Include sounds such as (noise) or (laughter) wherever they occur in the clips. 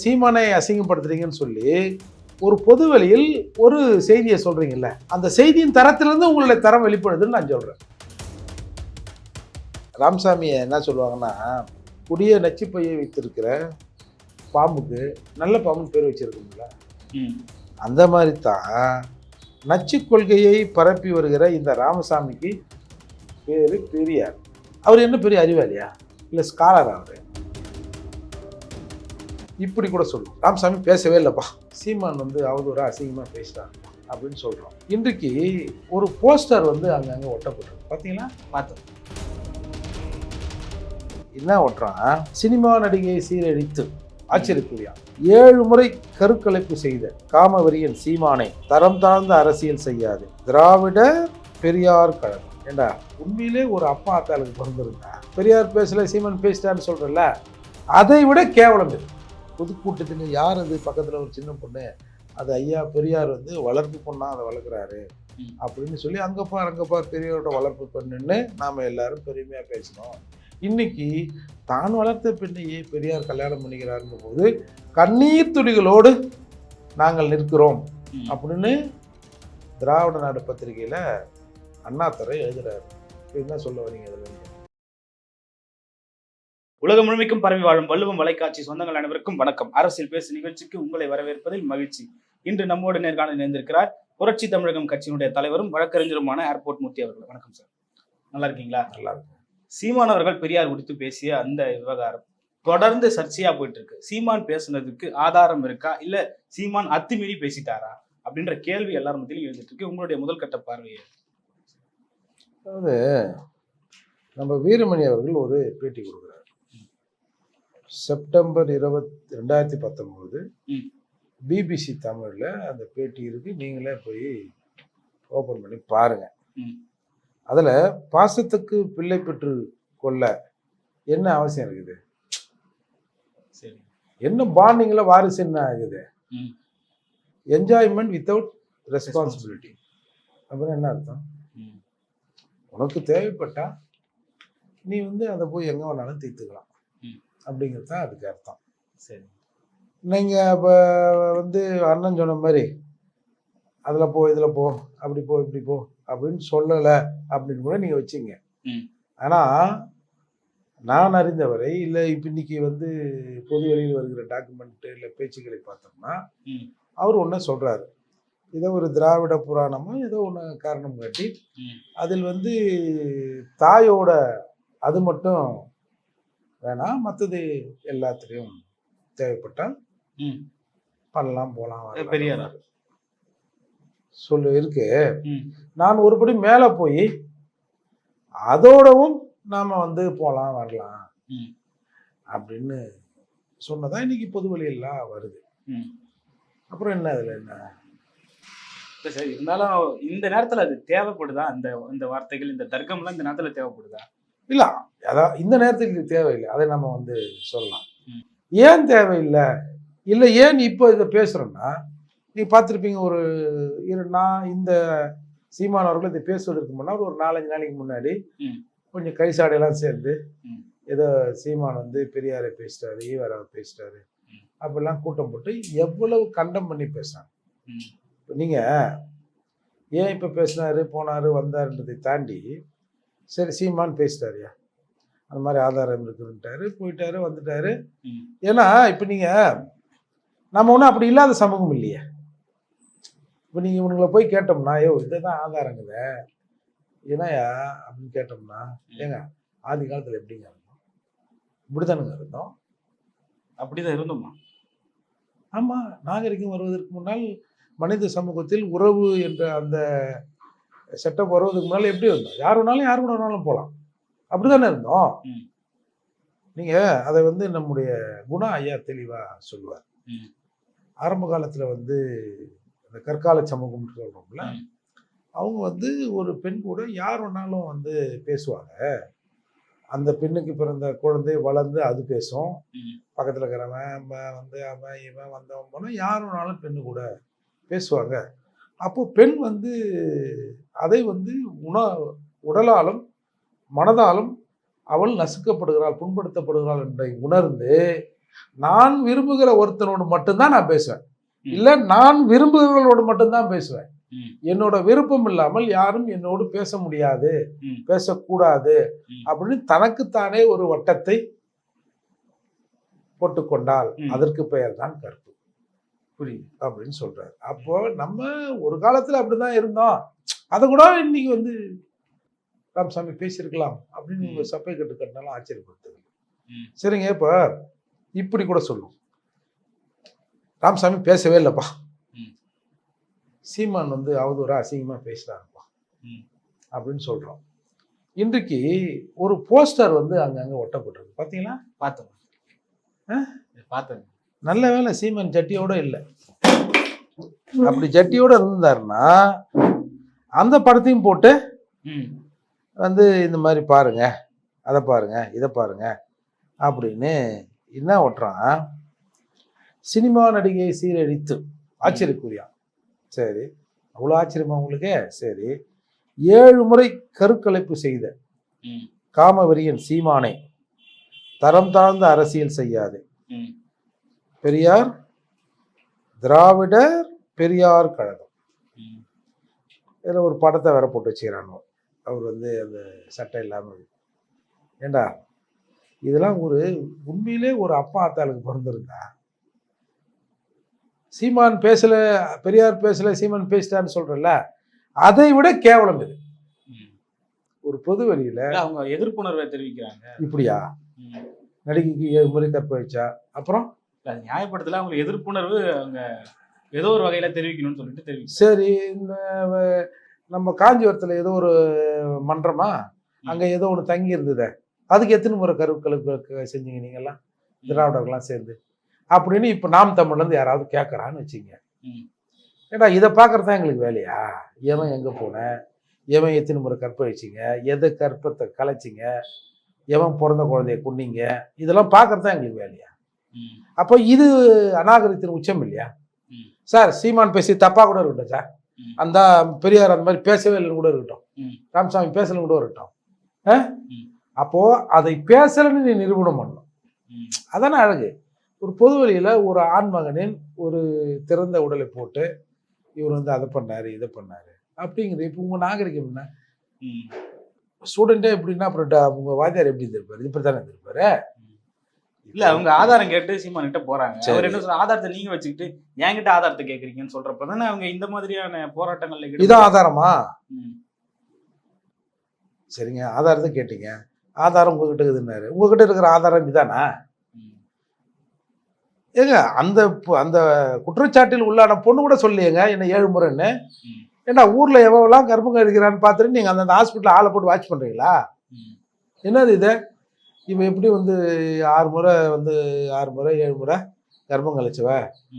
சீமானை அசிங்கப்படுத்துறீங்கன்னு சொல்லி ஒரு பொது வெளியில் ஒரு செய்தியை சொல்றீங்கல்ல அந்த செய்தியின் தரத்திலிருந்து உங்களுடைய தரம் வெளிப்படுதுன்னு நான் சொல்றேன். ராமசாமியை என்ன சொல்லுவாங்கன்னா குடிய நச்சுப்பையை வைத்திருக்கிற பாம்புக்கு நல்ல பாம்புன்னு பேர் வச்சிருக்கோம்ல. அந்த மாதிரி தான் நச்சு கொள்கையை பரப்பி வருகிற இந்த ராமசாமிக்கு பேர் பெரியார். அவர் என்ன பெரிய அறிவாளியா? இல்லை ஸ்காலர் அவர்? இப்படி கூட சொல்லுவோம் ராமசாமி பேசவே இல்லைப்பா. சீமான் வந்து அவதூறா அசிங்கமாக பேசிட்டாங்க அப்படின்னு சொல்கிறோம் இன்றைக்கு ஒரு போஸ்டர் வந்து அங்கங்கே ஒட்டப்பட்டிருக்கு. பார்த்தீங்களா பார்த்தோம். என்ன ஒட்டுறான்? சினிமா நடிகையை சீரழித்து ஆச்சரியக்குரியா. ஏழு முறை கருக்கலைப்பு செய்த காமவெறியன் சீமானை தரம் தாழ்ந்த அரசியல் செய்யாது. திராவிட பெரியார் கழகம். ஏண்டா உண்மையிலே ஒரு அப்பா அத்தாளுக்கு பிறந்திருந்தா. பெரியார் பேசல சீமான் பேசிட்டான்னு சொல்றல அதை விட கேவலம் இது. பொதுக்கூட்டத்தில் யார் அது பக்கத்தில் ஒரு சின்ன பொண்ணு அது ஐயா பெரியார் வந்து வளர்ப்பு பொண்ணா அதை வளர்க்குறாரு. அப்படின்னு சொல்லி அங்கே பார் அங்கே பார் பெரியாரோட வளர்ப்பு பெண்ணுன்னு நாம் எல்லாரும் பெருமையாக பேசினோம் இன்னைக்கு தான் வளர்த்த பெண்ணையே பெரியார் கல்யாணம் பண்ணிக்கிறாருங்க போது கண்ணீர் துளிகளோடு நாங்கள் நிற்கிறோம். அப்படின்னு திராவிட நாடு பத்திரிகையில் அண்ணாத்துறை எழுதுறாரு என்ன சொல்ல வரீங்க இதுல? உலகம் முழுமைக்கும் பரவி வாழும் வள்ளுவம் வலைக்காட்சி சொந்தங்கள் அனைவருக்கும் வணக்கம். அரசியல் பேசு நிகழ்ச்சிக்கு உங்களை வரவேற்பதில் மகிழ்ச்சி. இன்று நம்மோடு நேர்காணல் இணைந்திருக்கிறார் புரட்சி தமிழகம் கட்சியினுடைய தலைவரும் வழக்கறிஞருமான ஏர்போர்ட் மூர்த்தி அவர்கள். வணக்கம் சார். நல்லா இருக்கீங்களா? நல்லா இருக்கும் சீமான் அவர்கள் பெரியார் குறித்து பேசிய அந்த விவகாரம் தொடர்ந்து சர்ச்சையா போயிட்டு இருக்கு சீமான் பேசுனதுக்கு ஆதாரம் இருக்கா? இல்ல சீமான் அத்துமீறி பேசிட்டாரா? அப்படின்ற கேள்வி எல்லார் மத்தியிலும் எழுந்துட்டு இருக்கு உங்களுடைய முதல் கட்ட பார்வையை அதாவது நம்ம வீரமணி அவர்கள் ஒரு பேட்டி கொடுக்குறாரு. செப்டம்பர் இருபத்தி ரெண்டாயிரத்தி பத்தொம்போது. பிபிசி தமிழில் அந்த பேட்டி இருக்கு நீங்களே போய் ஓப்பன் பண்ணி பாருங்க. அதில் பாசத்துக்கு பிள்ளை பெற்று கொள்ள என்ன அவசியம் இருக்குது சரி என்ன பாண்டிங்கில் வாரிசு என்ன ஆகுது. என்ஜாய்மெண்ட் வித்தவுட் ரெஸ்பான்சிபிலிட்டி அப்புறம் என்ன அர்த்தம். உனக்கு தேவைப்பட்டா நீ வந்து அதை போய் எங்கே வேணாலும் தீர்த்துக்கலாம். அப்படிங்கிறது தான் அதுக்கு அர்த்தம் சரி நீங்கள் இப்போ வந்து அண்ணன் சொன்ன மாதிரி அதில் போ இதில் போ அப்படி போ இப்படி போ அப்படின்னு சொல்லலை அப்படின்னு கூட நீங்கள் வச்சிங்க. ஆனால் நான் அறிந்தவரை இல்லை இப்போ இன்னைக்கு வந்து பொது வெளியில் வருகிற டாக்குமெண்ட்டு இல்லை பேச்சுக்களை பார்த்தோம்னா. அவர் ஒன்று சொல்கிறாரு ஏதோ ஒரு திராவிட புராணமோ ஏதோ ஒன்று காரணம் காட்டி. அதில் வந்து தாயோட அது மட்டும் வேணாம் மற்றது எல்லாத்துலேயும் தேவைப்பட்டால் ம். பண்ணலாம் போகலாம். பெரியாரா? சொல்லு இருக்கு. நான் ஒருபடி மேலே போய் அதோடவும் நாம் வந்து போகலாம் வரலாம். அப்படின்னு சொன்னதான் இன்னைக்கு பொது வழியெல்லாம் வருது ம். அப்புறம் என்ன அதில் என்ன சார் இருந்தாலும் இந்த நேரத்துல அது தேவைப்படுதா அந்த இந்த வார்த்தைகள் இந்த தர்க்கம்லாம் இந்த நேரத்துல தேவைப்படுதா இல்லை அதான் இந்த நேரத்துக்கு இது தேவையில்லை அதை நம்ம வந்து சொல்லலாம். ஏன் தேவையில்லை இல்லை ஏன் இப்போ இதை பேசுகிறோன்னா நீ பார்த்துருப்பீங்க ஒரு இரு நான் இந்த சீமான் அவர்கள் இதை பேசுவதற்கு முன்னால் ஒரு நாலஞ்சு நாளைக்கு முன்னாடி. கொஞ்சம் கைசாடையெல்லாம் சேர்ந்து ம். ஏதோ சீமான் வந்து பெரியாரை பேசிட்டாரு ஈவராவை பேசிட்டாரு. அப்படிலாம் கூட்டம் போட்டு எவ்வளவு கண்டம் பண்ணி பேசுனாங்க. இப்போ நீங்கள் ஏன் இப்போ பேசினாரு போனாரு வந்தாருன்றதை தாண்டி சரி சீமான் பேசிட்டாருயா அந்த மாதிரி ஆதாரம் இருக்குன்ட்டாரு போயிட்டாரு வந்துட்டாரு. ஏன்னா இப்போ நீங்கள் நம்ம ஒன்றும் அப்படி இல்லாத சமூகம் இல்லையே. இப்போ நீங்கள் இவனுங்களை போய் கேட்டோம்னா ஐயோ இதுதான் ஆதாரங்கள ஏன்னாயா அப்படின்னு கேட்டோம்னா ஏங்க ஆதி காலத்தில் எப்படிங்க இருந்தோம்? இப்படிதானுங்க இருந்தோம். அப்படிதான் இருந்தோமா? ஆமாம் நாகரிகம் வருவதற்கு முன்னால் மனித சமூகத்தில் உறவு என்ற அந்த செட்டப் வருவதற்கு முன்னால் எப்படி இருந்தோம் யார் வேணாலும் யார் கூட வேணாலும் போகலாம் அப்படி தானே இருந்தோம். நீங்கள் அதை வந்து நம்முடைய குணா ஐயா தெளிவாக சொல்லுவார். ஆரம்ப காலத்தில் வந்து அந்த கற்கால சமூகம்னு சொல்கிறோம்ல. அவங்க வந்து ஒரு பெண் கூட யார் வேணாலும் வந்து பேசுவாங்க அந்த பெண்ணுக்கு பிறந்த குழந்தை வளர்ந்து அது பேசும். பக்கத்தில் இருக்கிறவன் வந்து அவன் இவன் வந்தவன் போனால் யார் வேணாலும் பெண்ணு கூட பேசுவாங்க அப்போ பெண் வந்து அதை வந்து உண உடலாலும் மனதாலும் அவள் நசுக்கப்படுகிறாள் புண்படுத்தப்படுகிறாள் என்பதை உணர்ந்து நான் விரும்புகிற ஒருத்தனோடு மட்டும்தான் நான் பேசுவேன். இல்ல நான் விரும்புகிறவர்களோடு மட்டும்தான் பேசுவேன். என்னோட விருப்பம் இல்லாமல் யாரும் என்னோடு பேச முடியாது. பேசக்கூடாது. அப்படின்னு தனக்குத்தானே ஒரு வட்டத்தை போட்டுக்கொண்டால். அதற்கு பெயர் தான் கற்பு புரியுது. அப்படின்னு சொல்றாரு. அப்போ நம்ம ஒரு காலத்துல அப்படிதான் இருந்தோம். அதை கூட இன்னைக்கு வந்து ராமசாமி பேசியிருக்கலாம் அப்படின்னு நீங்க சப்பை கட்டு கட்டினாலும் ஆச்சரியப்படுத்துது. சரிங்க இப்ப இப்படி கூட சொல்லும். ராமசாமி பேசவே இல்லைப்பா. சீமான் வந்து அவதூறா அசிங்கமா பேசுறாருப்பா. ம். அப்படின்னு சொல்றோம். இன்றைக்கு ஒரு போஸ்டர் வந்து அங்கங்க ஒட்டப்பட்டிருக்கு. பாத்தீங்களா? பார்த்தோம்? பார்த்தேன். நல்ல வேளை சீமன் ஜட்டியோட இல்லை. அப்படி ஜட்டியோட இருந்தாருன்னா அந்த படத்தையும் போட்டு வந்து இந்த மாதிரி பாருங்க அதை பாருங்க இதை பாருங்க அப்படின்னு என்ன ஓட்டுறான்? சினிமா நடிகை சீரழித்து ஆச்சரியக்குரியா சரி. அவ்வளோ ஆச்சரியமா உங்களுக்கு? சரி. ஏழு முறை கருக்கலைப்பு செய்த ம். காமவெறியன் சீமானை தரம் தாழ்ந்த அரசியல் செய்யாது. பெரியார் திராவிடர் பெரியார் கழகம். இதில் ஒரு படத்தை வேற போட்டு வச்சுக்கிறானோ அவர் வந்து அந்த சட்டை இல்லாமல் ஏண்டா? இதெல்லாம் ஒரு உண்மையிலே ஒரு அப்பா அத்தாளுக்கு பிறந்திருந்தா. சீமான் பேசல பெரியார் பேசல சீமான் பேசிட்டான்னு சொல்றல அதை விட கேவலம் இது. ஒரு பொது வழியில இல்ல, அவங்க எதிர்ப்புணர்வை தெரிவிக்கிறாங்க. இப்படியா. நடிகைக்கு ஏழு முறை கற்ப வச்சா அப்புறம் அது நியாயப்படுத்தல அவங்க எதிர்ப்புணர்வு அவங்க ஏதோ ஒரு வகையில தெரிவிக்கணும்னு சொல்லிட்டு தெரிவிச்சு சரி இந்த நம்ம காஞ்சிபுரத்தில் ஏதோ ஒரு மன்றமா அங்க ஏதோ ஒன்று தங்கி இருந்ததே. அதுக்கு எத்தனை முறை கருக்களுக்கு செஞ்சீங்க நீங்கெல்லாம்? திராவிடர்கள்லாம் சேர்ந்து. அப்படின்னு இப்போ நாம் தமிழ்லேருந்து யாராவது கேட்குறான்னு வச்சுங்க. ஏடா இதை பார்க்குறது தான் எங்களுக்கு வேலையா? எவன் எங்கே போனேன் எவன் எத்தனை முறை கற்பழிச்சிங்க? எது கற்பத்தை கலைச்சிங்க? எவன் பிறந்த குழந்தைய கொன்னீங்க? இதெல்லாம் பார்க்குறது தான் எங்களுக்கு வேலையா. அப்போ இது அநாகரிகத்தின் உச்சம் இல்லையா. சார் சீமான் பேசி தப்பாக கூட இருக்கட்டும் சார். அந்த பெரியார் அந்த மாதிரி பேசவே இல்லைன்னு கூட இருக்கட்டும். ராமசாமி பேசலன்னு கூட இருக்கட்டும். அப்போ அதை பேசலன்னு நீ நிரூபணம் பண்ணணும். அதானே அழகு ஒரு பொது வழியில ஒரு ஆண்மகனின் ஒரு திறந்த உடலை போட்டு இவர் வந்து அதை பண்ணாரு இதை பண்ணாரு அப்படிங்கிறது இப்போ உங்க நாகரிகம் என்ன ம். ஸ்டூடெண்டே எப்படின்னா அப்புறம் உங்க வாத்தியார் எப்படி இருந்திருப்பாரு இப்படி தானே இருந்திருப்பாரு இல்ல அவங்க ஆதாரம் கேட்டு சீமான் கிட்ட போறாங்க. அவர் என்ன சொல்ற ஆதாரத்தை நீங்க வச்சுக்கிட்டு என்கிட்ட ஆதாரத்தை கேக்குறீங்கன்னு சொல்றப்ப தானே அவங்க இந்த மாதிரியான போராட்டங்கள்ல. இதான் ஆதாரமா. சரிங்க ஆதாரத்தை கேட்டீங்க ஆதாரம் உங்ககிட்ட இருக்குதுன்னாரு உங்ககிட்ட இருக்கிற ஆதாரம் இதானா ம். ஏங்க அந்த அந்த குற்றச்சாட்டில் உள்ளான பொண்ணு கூட சொல்லியேங்க என்ன ஏழு முறைன்னு. ஏண்டா ஊர்ல எவ்வளோலாம் கர்ப்பம் இருக்கிறான்னு பார்த்துட்டு நீங்க அந்த ஹாஸ்பிட்டல் ஆளை போட்டு வாட்ச் பண்றீங்களா. என்னது இது இவன் எப்படி வந்து ஆறு முறை வந்து ஆறு முறை ஏழு முறை கர்ப்பம் கழிச்சவ.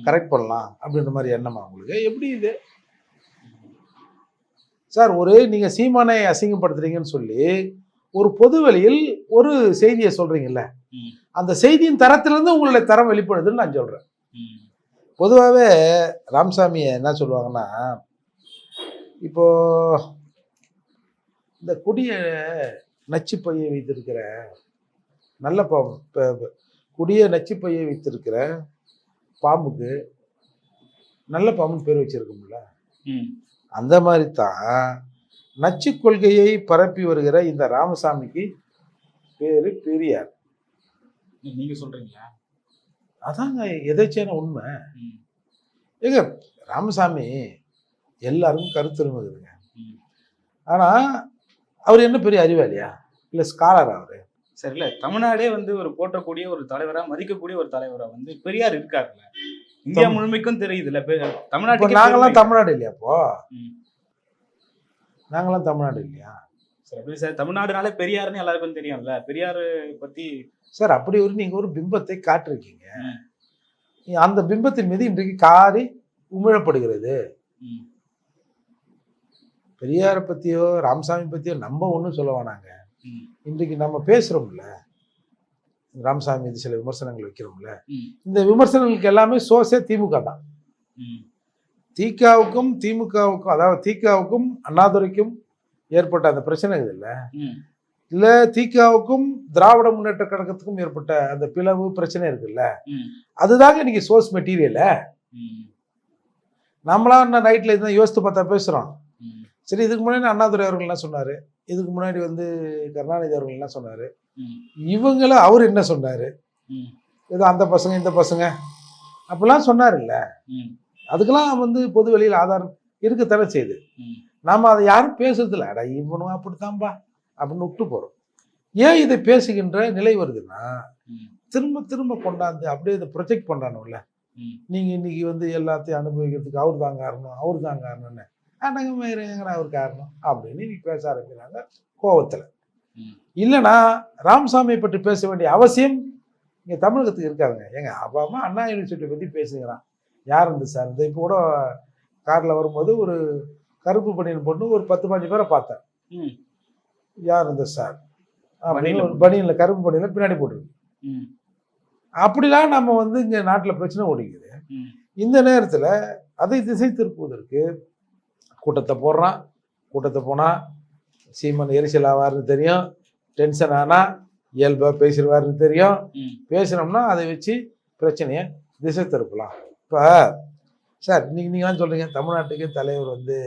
கரெக்ட் பண்ணலாம் அப்படின்ற மாதிரி எண்ணமா உங்களுக்கு எப்படி இது சார் ஒரு நீங்க சீமானை அசிங்கப்படுத்துறீங்கன்னு சொல்லி ஒரு பொது வழியில் ஒரு செய்தியை சொல்றீங்கல்ல ம். அந்த செய்தியின் தரத்திலிருந்து உங்களுடைய தரம் வெளிப்படுதுன்னு நான் சொல்றேன் ம். பொதுவாகவே ராமசாமியை என்ன சொல்லுவாங்கன்னா இப்போ இந்த கொடிய நச்சு பையை வைத்திருக்கிற நல்ல பாம்பு கொடிய நச்சு பையை வைத்திருக்கிற பாம்புக்கு நல்ல பாம்புன்னு பேர் வச்சிருக்கோம்ல. ம். அந்த மாதிரி தான் நச்சு கொள்கையை பரப்பி வருகிற இந்த ராமசாமிக்கு பேரு பெரியார். நீங்க சொல்றீங்களா? அதாங்க எதாச்சியான உண்மை. ஏங்க ராமசாமி எல்லாருக்கும் கருத்துரிமை இருக்குதுங்க. ஆனா அவர் என்ன பெரிய அறிவாளியா? இல்ல ஸ்காலர் அவரு? சரி இல்ல தமிழ்நாடே வந்து ஒரு போற்றக்கூடிய ஒரு தலைவரா மதிக்கக்கூடிய ஒரு தலைவரா வந்து பெரியார் இருக்காருல்ல. இந்தியா முழுமைக்கும் தெரியுது இல்ல? இப்போ தமிழ்நாட்டுக்கு நாங்கெல்லாம் தமிழ்நாடு இல்லையா அப்போ ம். நாங்கெல்லாம் தமிழ்நாடு இல்லையா? சரி அப்படி சார். தமிழ்நாடுனாலே பெரியாருன்னு எல்லாருக்கும் தெரியும்ல. பெரியார் பத்தி சார் அப்படி ஒரு நீங்க ஒரு பிம்பத்தை காட்டிருக்கீங்க. அந்த பிம்பத்தின் மீது இன்றைக்கு காரி உமிழப்படுகிறது. பெரியாரை பத்தியோ ராமசாமி பத்தியோ நம்ம ஒன்றும் சொல்ல வேணாங்க. இன்றைக்கு நம்ம பேசுறோம்ல. ராமசாமி மீது சில விமர்சனங்கள் வைக்கிறோம்ல. இந்த விமர்சனங்களுக்கு எல்லாமே சோர்ஸே திமுக தான். திகாவுக்கும் திமுகவுக்கும் அதாவது திகாவுக்கும் அண்ணாதுரைக்கும் ஏற்பட்ட அந்த பிரச்சனை இது இல்ல. இல்லை தீக்காவுக்கும் திராவிட முன்னேற்ற கழகத்துக்கும் ஏற்பட்ட அந்த பிளவு பிரச்சனை இருக்குல்ல அதுதாங்க இன்னைக்கு சோர்ஸ் மெட்டீரியல. நம்மளா நைட்ல இருந்தால் யோசித்து பார்த்தா பேசுகிறோம் ம், சரி இதுக்கு முன்னாடி அண்ணாதுரை அவர்கள் என்ன சொன்னார். இதுக்கு முன்னாடி வந்து கருணாநிதி அவர்கள் என்ன சொன்னார் இவங்கள அவர் என்ன சொன்னார்? ஏதோ அந்த பசங்க இந்த பசங்க. அப்படிலாம் சொன்னார்ல்ல. ம், அதுக்கெல்லாம் வந்து பொது வெளியில் ஆதாரம் இருக்கத்தானே செய்யுது. ம். நாம அதை யாரும் பேசுறதில்ல. அடா இவனும் அப்படித்தான்பா அப்படின்னு விட்டு போகிறோம் ஏன் இதை பேசுகின்ற நிலை வருதுன்னா திரும்ப திரும்ப கொண்டாந்து அப்படியே இதை ப்ரொஜெக்ட் பண்ணுறானுல்ல. நீங்கள் இன்னைக்கு வந்து எல்லாத்தையும் அனுபவிக்கிறதுக்கு அவர் தான் காரணம் அவர் தான் காரணம்னு. அடங்க மயிரங்கடா அவர் காரணம்? அப்படின்னு நீ பேச ஆரம்பிக்கிறாங்க கோவத்தில். இல்லைன்னா ராமசாமியை பற்றி பேச வேண்டிய அவசியம் இங்கே தமிழகத்துக்கு இருக்காதுங்க. ஏங்க அப்பா அம்மா அண்ணா யூனிவர்சிட்டி பற்றி பேசுகிறான். யார் இந்த சார்? இந்த இப்போ கூட காரில் வரும்போது ஒரு கருப்பு பனியன் பொண்ணு ஒரு பத்து பாஞ்சு பேரை பார்த்தேன். ம், யார் இந்த சார்? அப்படின்னு ஒரு பனியனில் கருப்பு பனியனில் பின்னாடி போட்டுருக்கு. அப்படிலாம் நம்ம வந்து இங்கே நாட்டில் பிரச்சனை ஓடிக்குது. இந்த நேரத்தில் அதை திசை திருப்புவதற்கு கூட்டத்தை போடுறான். கூட்டத்தை போனால் சீமன் எரிச்சல் ஆவார்னு தெரியும். டென்ஷன் ஆனால் இயல்பாக பேசிடுவாருன்னு தெரியும். பேசினோம்னா அதை வச்சு பிரச்சனையை திசை திருப்பலாம். இப்போ சார் இன்னைக்கு நீங்களாம் சொல்கிறீங்க தமிழ்நாட்டுக்கு தலைவர் வந்து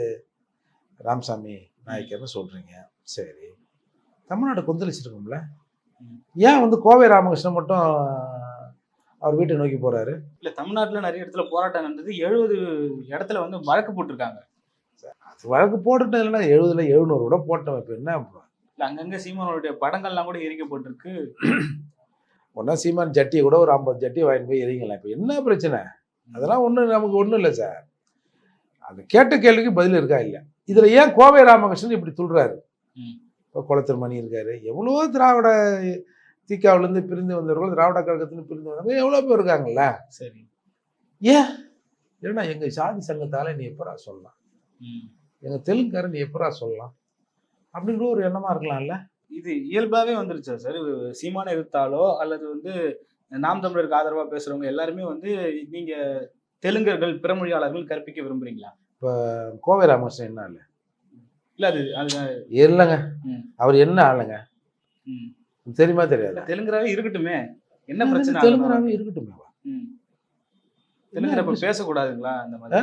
ராமசாமி நாயக்கர்னு சொல்கிறீங்க சரி. தமிழ்நாடு கொந்தளிச்சிருக்கும்ல. ஏன் வந்து கோவை ராமகிருஷ்ணன் மட்டும் அவர் வீட்டை நோக்கி போகிறாரு இல்ல தமிழ்நாட்டுல நிறைய இடத்துல போராட்டம் நடந்தது. எழுபது இடத்துல வந்து வழக்கு போட்டிருக்காங்க. வழக்கு போட்டுட்டோம் இல்லைன்னா எழுபதுல எழுநூறு கூட போட்டோம். இப்போ என்ன அங்கங்க சீமானுடைய படங்கள்லாம் கூட எரிக்கப்பட்டிருக்கு. (clears throat) ஒன்றா சீமான் ஜட்டியை கூட ஒரு ஐம்பது ஜட்டி வாங்கிட்டு போய் எரிங்களேன் இப்போ என்ன பிரச்சனை? அதெல்லாம் ஒன்றும் நமக்கு ஒன்றும் இல்லை சார். அது கேட்ட கேள்விக்கு பதில் இருக்கா? இல்லை. இதில் ஏன் கோவை ராமகிருஷ்ணன் இப்படி துள்ளுறாரு ம். இப்போ குளத்தூர் மணி இருக்காரு. எவ்வளோ திராவிட தீக்காவிலேருந்து பிரிந்து வந்தவர்கள் திராவிட கழகத்துலேருந்து பிரிந்து வந்தவங்க எவ்வளோ பேர் இருக்காங்கல்ல? சரி. ஏன்? ஏன்னா எங்கள் சாதி சங்கத்தால் நீ எப்பரா சொல்லலாம். எங்கள் தெலுங்குக்காரன் நீ எப்பரா சொல்லலாம்? அப்படின்ற ஒரு எண்ணமாக இருக்கலாம்ல? இது இயல்பாவே வந்துருச்சா சார்? சீமான எதிர்த்தாலோ அல்லது வந்து நாம் தமிழருக்கு ஆதரவா பேசுறவங்க எல்லாருமே வந்து நீங்க தெலுங்கர்கள் பிறமொழியாளர்கள் கற்பிக்க விரும்புறீங்களா? கோவை ராமகிருஷ்ணன் என்ன இல்லை இல்ல அது அது இல்லைங்க. அவர் என்ன ஆளுங்க. தெரியுமா தெரியாது. தெலுங்கராவே இருக்கட்டுமே. என்ன பிரச்சனை தெலுங்குராவே? இருக்கட்டும். தெலுங்குல இப்ப பேசக்கூடாதுங்களா அந்த மாதிரி?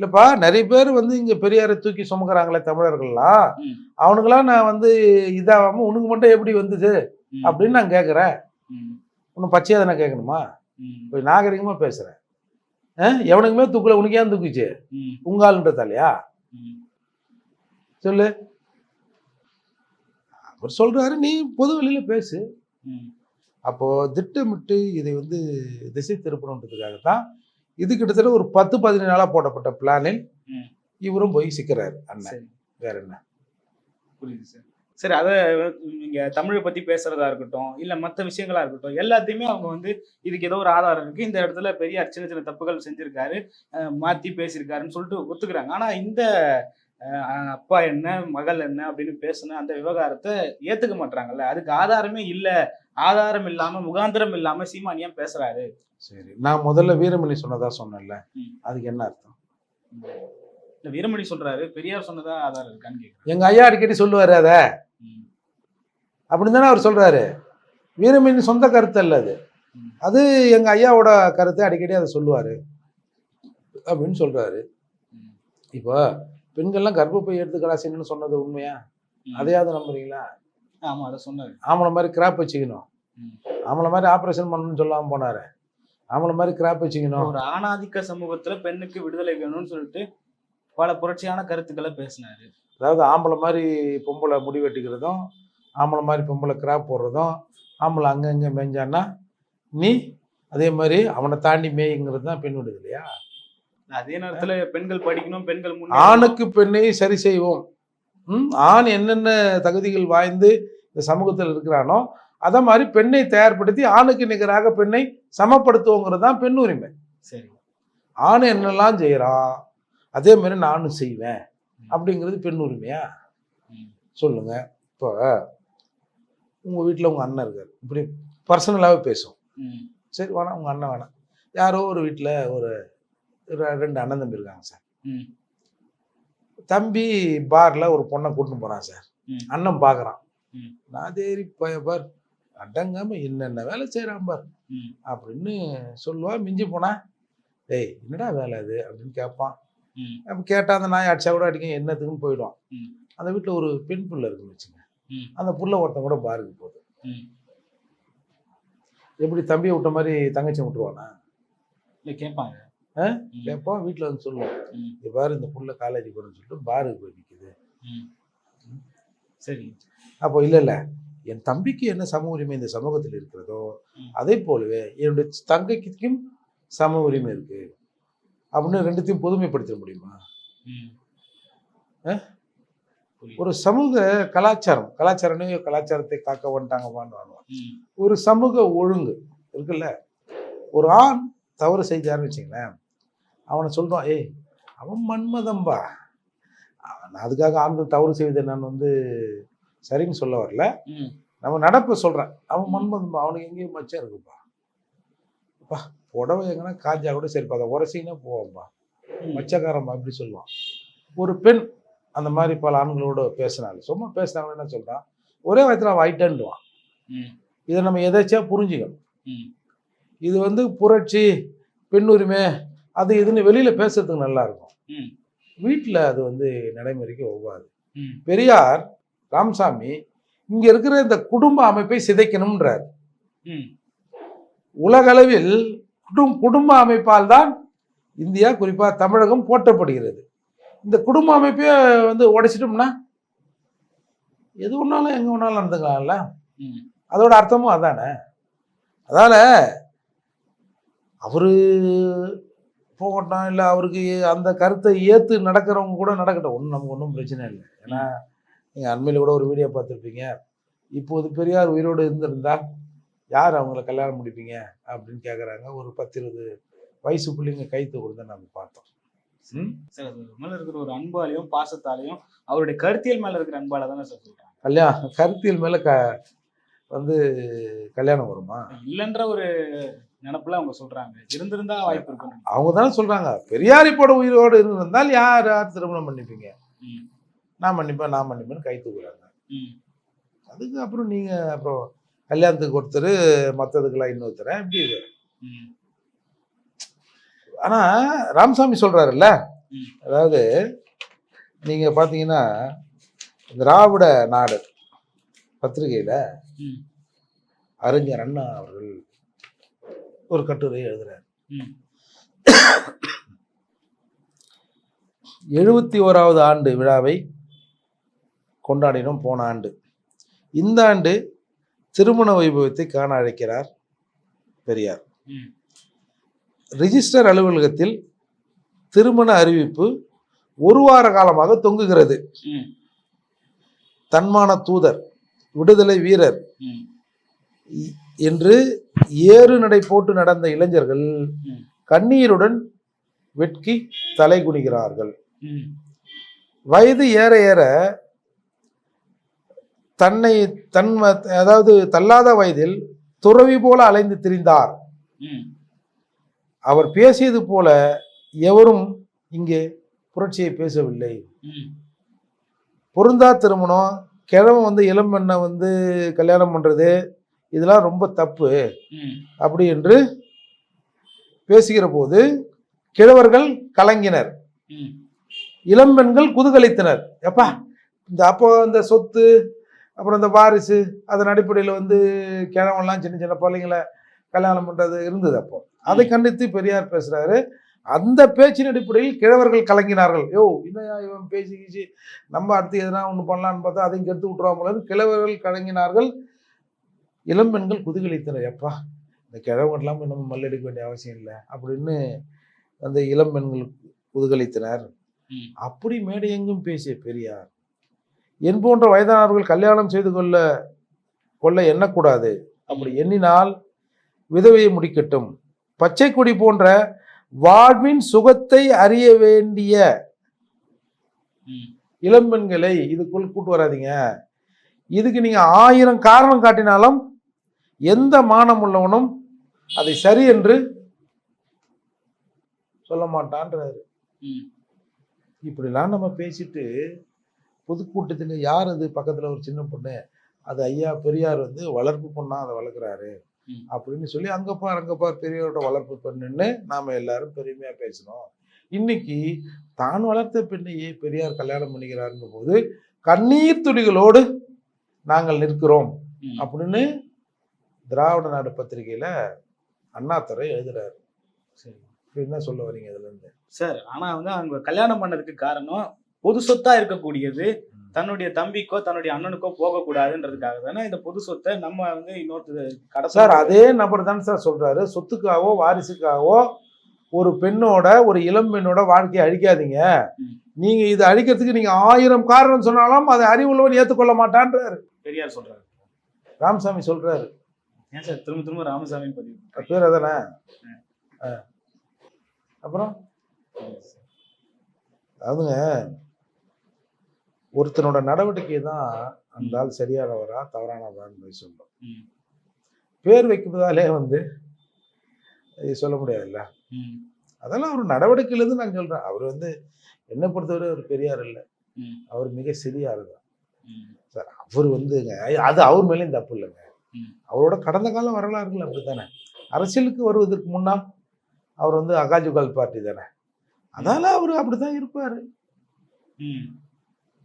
இல்லப்பா நிறைய பேர் வந்து இங்க பெரியாரை தூக்கி சுமக்குறாங்களே தமிழர்கள்லாம். அவனுங்களாம் நான் வந்து இதாகாம உனக்கு மட்டும் எப்படி வந்தது. அப்படின்னு நான் கேட்குறேன் ம். உன்னை பச்சையா தானே கேட்கணுமா ம். போய் நாகரிகமா பேசுறேன் ஆ? எவனுக்குமே தூக்கல உனக்கு ஏன் தூக்குச்சு. உங்கால்ன்றதாலையா. சொல்லு அவர் சொல்றாரு நீ பொது வெளியில பேசு. அப்போ திட்டமிட்டு இதை வந்து திசை திருப்பணுன்றதுக்காக தான் இது கிட்டத்தட்ட ஒரு பத்து பதினேழு நாளா போடப்பட்ட பிளானில். இவரும் போய் சிக்கிறாரு அண்ணன். வேற என்ன? புரியுது சார். சரி அதை நீங்க தமிழை பத்தி பேசுறதா இருக்கட்டும் இல்ல மற்ற விஷயங்களா இருக்கட்டும் எல்லாத்தையுமே அவங்க வந்து இதுக்கு ஏதோ ஒரு ஆதாரம் இருக்கு. இந்த இடத்துல பெரியார் சின்ன சின்ன தப்புகள் செஞ்சிருக்காரு மாத்தி பேசியிருக்காருன்னு சொல்லிட்டு ஒத்துக்கிறாங்க. ஆனா இந்த அப்பா என்ன மகள் என்ன அப்படின்னு பேசுன அந்த விவகாரத்தை ஏத்துக்க மாட்டாங்கல்ல அதுக்கு ஆதாரமே இல்ல. ஆதாரம் இல்லாம முகாந்திரம் இல்லாம சீமான் ஏன் பேசுறாரு? சரி. நான் முதல்ல வீரமணி சொன்னதா சொன்னேன்ல. அதுக்கு என்ன அர்த்தம்? இல்ல வீரமணி சொல்றாரு. பெரியார் சொன்னதா ஆதாரம் இருக்கான்னு கேக்குறேன். எங்க ஐயா அடிக்கடி சொல்லுவாரு அத. அப்படின்னு தானே அவர் சொல்றாரு. வீரமணி சொந்த கருத்து அல்ல அது. அது எங்க ஐயாவோட கருத்து அடிக்கடி அதை சொல்லுவாரு. அப்படின்னு சொல்றாரு. இப்போ பெண்கள்லாம் கர்ப்பப்பை எடுத்து கலாசின்னு சொன்னது உண்மையா. அதையாவது நம்புறீங்களா? ஆமா அதை சொன்னாரு. ஆம்பளை மாதிரி கிராப் வச்சுக்கணும். ஆம்பளை மாதிரி ஆப்ரேஷன் பண்ணணும்னு சொல்லாம போனாரு. ஆம்பளை மாதிரி கிராப் வச்சுக்கணும். ஒரு ஆணாதிக்க சமூகத்துல பெண்ணுக்கு விடுதலை வேணும்னு சொல்லிட்டு பல புரட்சியான கருத்துக்களை பேசினாரு. அதாவது ஆம்பளை மாதிரி பொம்பளை முடி வெட்டிக்கிறதும் ஆம்பளை மாதிரி பொம்பளை கிராப் போடுறதும் ஆம்பளை அங்கங்கே மேய்ஞ்சான்னா நீ அதே மாதிரி அவனை தாண்டி மேய்ங்கிறது தான் பெண் விடுது இல்லையா அதே நேரத்துல பெண்கள் படிக்கணும் பெண்கள். ஆணுக்கு பெண்ணை சரி செய்வோம். ஆண் என்னென்ன தகுதிகள் வாய்ந்து இந்த சமூகத்தில் இருக்கிறானோ அதை மாதிரி பெண்ணை தயார்படுத்தி ஆணுக்கு நிகராக பெண்ணை சமப்படுத்துவோங்கிறது தான் பெண் உரிமை. சரி. ஆண் என்னெல்லாம் செய்கிறான் அதே மாதிரி நானும் செய்வேன் அப்படிங்கிறது பெண் உரிமையா. சொல்லுங்க. இப்போ உங்க வீட்டில் உங்க அண்ணன் இருக்கார். இப்படி பர்சனலாகவே பேசும் ம். சரி வேணாம் உங்க அண்ணன் வேணாம். யாரோ ஒரு வீட்டில் ஒரு ரெண்டு அண்ணன் தம்பி இருக்காங்க சார். தம்பி பார்ல ஒரு பொண்ணை கூட்டின்னு போறான் சார். அண்ணன் பார்க்கறான் ம். நாதேரி பய பார் அடங்காம என்னென்ன வேலை செய்கிறான் பார். அப்படின்னு சொல்லுவா மிஞ்சி போனா டேய் என்னடா வேலை அது அப்படின்னு கேட்பான். அப்போ கேட்டால் அந்த நாய் அடிச்சா கூட அடிக்க என்னத்துக்குன்னு போயிடுவான் ம். அந்த வீட்டில் ஒரு பெண் புள்ள இருக்குன்னு வச்சுங்க. அந்த புள்ள ஒருத்தன் கூட பாருக்கு போகுது. எப்படி தம்பியை விட்ட மாதிரி தங்கச்சி விட்டுருவானா இல்ல கேட்பாங்க ஆ? ம். கேட்பான் வீட்டில் வந்து சொல்லுவோம். இது பாரு இந்த புள்ள காலேஜ் போகிறேன்னு சொல்லிட்டு பாருக்கு போய் நிற்குது. சரி அப்போ இல்லை இல்லை என் தம்பிக்கு என்ன சம உரிமை இந்த சமூகத்தில் இருக்கிறதோ. அதே போலவே என்னுடைய தங்கைக்கும் சம உரிமை இருக்கு அப்படின்னு ரெண்டுத்தையும் பொதுமைப்படுத்த முடியுமா. ஒரு சமூக கலாச்சாரம் கலாச்சாரமே கலாச்சாரத்தை காக்க வந்துட்டாங்கப்பான்னு. ஒரு சமூக ஒழுங்கு இருக்குல்ல ஒரு ஆண் தவறு செய்தாருன்னு வச்சுங்களேன் அவனை சொல்றான் ஏய் அவன் மன்மதம்பா. அவன் அதுக்காக ஆண்கள் தவறு செய்வதை நான் வந்து சரின்னு சொல்ல வரல. நம்ம நடப்பை சொல்றேன். அவன் மன்மதம்பா அவனுக்கு எங்கேயும் மச்சம் இருக்குப்பா. அப்பா புடவை எங்கன்னா காஞ்சா கூட சரிப்பா அதை உரசிங்கன்னா போவான்பா ம். மச்சக்காரம்மா அப்படி சொல்லுவான். ஒரு பெண் அந்த மாதிரி பல ஆண்களோட பேசினாங்க சும்மா பேசினாங்க என்ன சொல்றான்? ஒரே வயத்துல அவன் ஆயிட்டேன்டுவான் ம். இதை நம்ம எதாச்சியா புரிஞ்சுக்கணும். இது வந்து புரட்சி பெண் உரிமை அது இதுன்னு வெளியில பேசுறதுக்கு நல்லா இருக்கும் ம். வீட்டில் அது வந்து நடைமுறைக்கு ஒவ்வாது ம். பெரியார் ராமசாமி இங்க இருக்கிற இந்த குடும்ப அமைப்பை சிதைக்கணும்ன்றார். உலகளவில் குடும் குடும்ப அமைப்பால் தான் இந்தியா குறிப்பா தமிழகம் போற்றப்படுகிறது இந்த குடும்ப அமைப்பே வந்து உடைச்சிட்டோம்னா எது ஒன்றாலும் எங்க ஒன்றாலும் நடந்துக்கலாம்ல. அதோட அர்த்தமும் அதானே அதால அவரு போகட்டும் இல்லை அவருக்கு அந்த கருத்தை ஏற்று நடக்கிறவங்க கூட நடக்கட்டும். ஒன்றும் நமக்கு ஒன்றும் பிரச்சனை இல்லை. ஏன்னா நீங்கள் அண்மையில் கூட ஒரு வீடியோ பார்த்துருப்பீங்க. இப்போது பெரியார் உயிரோடு இருந்திருந்தா யார் அவங்கள கல்யாணம் முடிப்பீங்க? அப்படின்னு கேட்குறாங்க ஒரு பத்து இருபது வயசு பிள்ளைங்க கை தூக்குறத நம்ம பார்த்தோம். ம்? சார் மேல இருக்கிற ஒரு அன்பாலையும் பாசத்தாலையும் அவருடைய கருத்தியல் மேல இருக்கிற அன்பால தானே சார் சொல்றாங்க. கல்யாணம் கருத்தியல் மேலே க வந்து கல்யாணம் வருமா? இல்லைன்ற ஒரு நினப்புல அவங்க சொல்றாங்க இருந்திருந்தா வாய்ப்பு இருக்கு அவங்க தானே சொல்றாங்க பெரியார் இப்போட உயிரோடு இருந்திருந்தால் யார் யார் திருமணம் பண்ணிப்பீங்க. நான் பண்ணிப்பேன் நான் பண்ணிப்பேன்னு கை தூக்குறாங்க. அதுக்கு அப்புறம் நீங்க அப்புறம் கல்யாணத்துக்கு ஒருத்தர் மற்றதுக்கெல்லாம் இன்னொருத்தர் எப்படி இது. ஆனா ராமசாமி சொல்றாருல்ல. அதாவது நீங்க பாத்தீங்கன்னா திராவிட நாடு பத்திரிகையில. அறிஞர் அண்ணா அவர்கள் ஒரு கட்டுரை எழுதுறாரு. எழுபத்தி ஓராவது ஆண்டு விழாவை கொண்டாடினோம் போன ஆண்டு இந்த ஆண்டு திருமண வைபவத்தை காண அழைக்கிறார் பெரியார். ரிஜிஸ்டர் அலுவலகத்தில் திருமண அறிவிப்பு ஒரு வார காலமாக தொங்குகிறது. தன்மான தூதர் விடுதலை வீரர் என்று ஏறு நடை போட்டு நடந்த இளைஞர்கள். கண்ணீருடன் வெட்கி தலை குனிகிறார்கள். வயது ஏற ஏற தன்னை தன் அதாவது தள்ளாத வயதில் துறவி போல அலைந்து திரிந்தார். அவர் பேசியது போல எவரும் இங்கே புரட்சியை பேசவில்லை. பொருந்தா திருமணம் கிழவன் வந்து இளம் பெண்ணை வந்து கல்யாணம் பண்றது இதெல்லாம் ரொம்ப தப்பு. அப்படி என்று பேசுகிற போது கிழவர்கள் கலங்கினர். இளம்பெண்கள் குதூகலித்தனர். எப்பா இந்த அப்போ இந்த சொத்து அப்புறம் இந்த வாரிசு அதன் அடிப்படையில் வந்து கிழவன்லாம் சின்ன சின்ன பிள்ளைங்களை கல்யாணம் பண்ணுறது இருந்தது அப்போ. அதை கண்டித்து பெரியார் பேசுறாரு. அந்த பேச்சின் அடிப்படையில் கிழவர்கள் கலங்கினார்கள். யோ என்னையா இவன் பேசி கீசி நம்ம அடுத்து எதனா ஒன்று பண்ணலான்னு பார்த்தா அதையும் கெடுத்து விட்டுருவாங்களு கிழவர்கள் கலங்கினார்கள். இளம்பெண்கள் குதூகலித்தனர் எப்பா இந்த கிழவங்கெல்லாம் நம்ம மல்லடிக்க வேண்டிய அவசியம் இல்லை அப்படின்னு அந்த இளம்பெண்கள் குதூகலித்தனர். அப்படி மேடை எங்கும் பேசிய பெரியார் என் போன்ற வயதானவர்கள் கல்யாணம் செய்து கொள்ள கொள்ள எண்ணக்கூடாது அப்படி எண்ணினால் விதவையை முடிக்கட்டும். பச்சை கொடி போன்ற வாழ்வின் சுகத்தை அறிய வேண்டிய. இளம்பெண்களை இதுக்குள் கூட்டு வராதீங்க. இதுக்கு நீங்க ஆயிரம் காரணம் காட்டினாலும் எந்த மானம் உள்ளவனும் அதை சரி என்று சொல்ல மாட்டான்றாரு. இப்படிலாம் நம்ம பேசிட்டு பொதுக்கூட்டத்தில் யார் அது பக்கத்தில் ஒரு சின்ன பொண்ணு அது ஐயா பெரியார் வந்து வளர்ப்பு பொண்ணா அதை வளர்க்குறாரு. அப்படின்னு சொல்லி அங்க பார் அங்க பார் பெரியாரோட வளர்ப்பு பெண்ணுன்னு நாம எல்லாரும் பெருமையா பேசணும் இன்னைக்கு தான் வளர்த்த பெண்ணையே பெரியார் கல்யாணம் பண்ணிக்கிறாருங்க போது கண்ணீர் துளிகளோடு நாங்கள் நிற்கிறோம். அப்படின்னு திராவிட நாடு பத்திரிகையில அண்ணாதுரை எழுதுறாரு. என்ன சொல்ல வரீங்க இதுல இருந்து? சார் ஆனா வந்து அவங்க கல்யாணம் பண்ணதுக்கு காரணம் பொது சொத்தா இருக்கக்கூடியது. தன்னுடைய தம்பிக்கோ தன்னுடைய அண்ணனுக்கோ போகக்கூடாதுன்றதுக்காக தானே இந்த பொது சொத்தை நம்ம வந்து இன்னொருத்தர் கடைசி சார் அதே நபர் தான் சார் சொல்றாரு. சொத்துக்காகவோ வாரிசுக்காகவோ ஒரு பெண்ணோட ஒரு இளம் பெண்ணோட வாழ்க்கையை அழிக்காதீங்க. நீங்க இதை அழிக்கிறதுக்கு நீங்க ஆயிரம் காரணம் சொன்னாலும் அதை அறிவுள்ளவன் ஏத்துக்கொள்ள மாட்டான்றாரு. பெரியார் சொல்றாரு. ராமசாமி சொல்றாரு. ஏன் சார் திரும்ப திரும்ப ராமசாமி பதிவு பேர் அதானே. அப்புறம் அதாவதுங்க ஒருத்தனோட நடவடிக்கை தான் அந்த ஆள் சரியானவரா தவறானவரான்னு சொல்லும். பேர் வைக்கிறதாலே வந்து சொல்ல முடியாதுல்ல. அதெல்லாம் ஒரு நடவடிக்கையிலேருந்து நான் சொல்றேன் அவர் வந்து என்னை பொறுத்தவரை ஒரு பெரியார் இல்லை. அவர் மிக சிறியார் தான். சார் அவர் வந்துங்க அது அவர் மேலேயும் தப்பு இல்லைங்க. அவரோட கடந்த கால வரலாறுகள் அப்படித்தானே? அரசியலுக்கு வருவதற்கு முன்னால் அவர் வந்து அகாஜுகால் பார்ட்டி தானே? அதனால அவர் அப்படித்தான் இருப்பாரு. ம்.